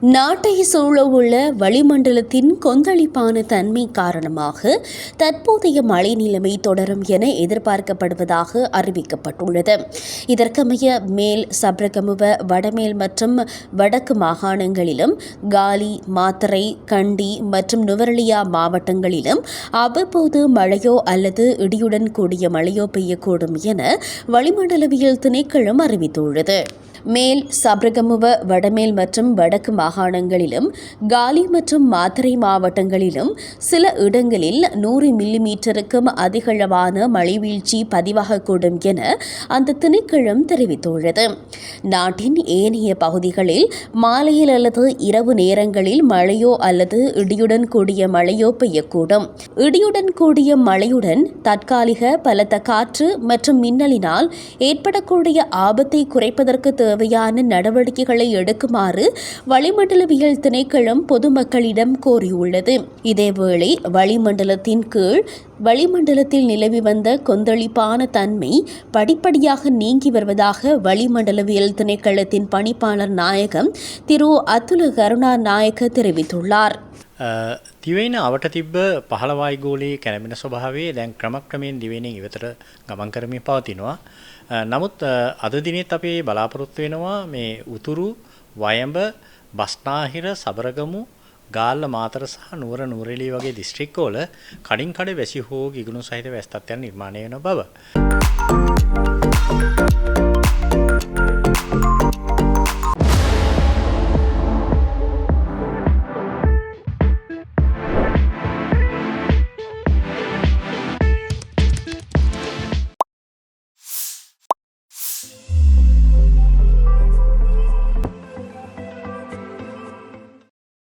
நாட்டை சூழவுள்ள வளிமண்டலத்தின் கொந்தளிப்பான தன்மை காரணமாக தற்போதைய மழை நிலைமை தொடரும் என எதிர்பார்க்கப்படுவதாக அறிவிக்கப்பட்டுள்ளது. இதற்கமைய மேல் சப்ரகமுவ வடமேல் மற்றும் வடக்கு மாகாணங்களிலும் காலி மாத்தரை கண்டி மற்றும் நுவரலியா மாவட்டங்களிலும் அவ்வப்போது மழையோ அல்லது இடியுடன் கூடிய மழையோ பெய்யக்கூடும் என வளிமண்டலவியல் திணைக்களம் அறிவித்துள்ளது. மேல் சபரகமுவ வடமேல் மற்றும் வடக்கு மாகாணங்களிலும் காலி மற்றும் மாத்தறை மாவட்டங்களிலும் சில இடங்களில் நூறு மில்லி மீட்டருக்கும் அதிகளவான மழைவீழ்ச்சி பதிவாகக்கூடும் என அந்த திணைக்களம் தெரிவித்துள்ளது. நாட்டின் ஏனைய பகுதிகளில் மாலையில் அல்லது இரவு நேரங்களில் மழையோ அல்லது இடியுடன் கூடிய மழையோ பெய்யக்கூடும். இடியுடன் கூடிய மழையுடன் தற்காலிக பலத்த காற்று மற்றும் மின்னலினால் ஏற்படக்கூடிய ஆபத்தை குறைப்பதற்கு தேவையான நடவடிக்கைகளை எடுக்குமாறு வளிமண்டலவியல் திணைக்களம் பொதுமக்களிடம் கோரியுள்ளது. இதேவேளை வளிமண்டலத்தின் கீழ் வளிமண்டலத்தில் நிலவி வந்த கொந்தளிப்பான தன்மை படிப்படியாக நீங்கி வருவதாக வளிமண்டலவியல் திணைக்களத்தின் பணிப்பாளர் நாயகம் திரு அத்துல கருணா நாயக்க தெரிவித்துள்ளார். දිවෙන අවට තිබ්බ පහළවායි ගෝලයේ කැරමෙන ස්වභාවේ දැන් ක්‍රමක්‍රමයෙන් දිවෙනින් ඉවතට ගමන් කරමින් පවතිනවා. අ, නමුත් අ, අද දිනෙත් අපේ බලාපොරොත්තු වෙනවා මේ උතුරු වයඹ බස්නාහිර සබරගමු ගාල්ල මාතර සහ නුවර නුවරඑළිය වගේ දිස්ත්‍රික්කවල කඩින් කඩ වැසි හෝ ගිගුණු සහිත වැස් තත්ත්වයන් නිර්මාණය වෙන බව.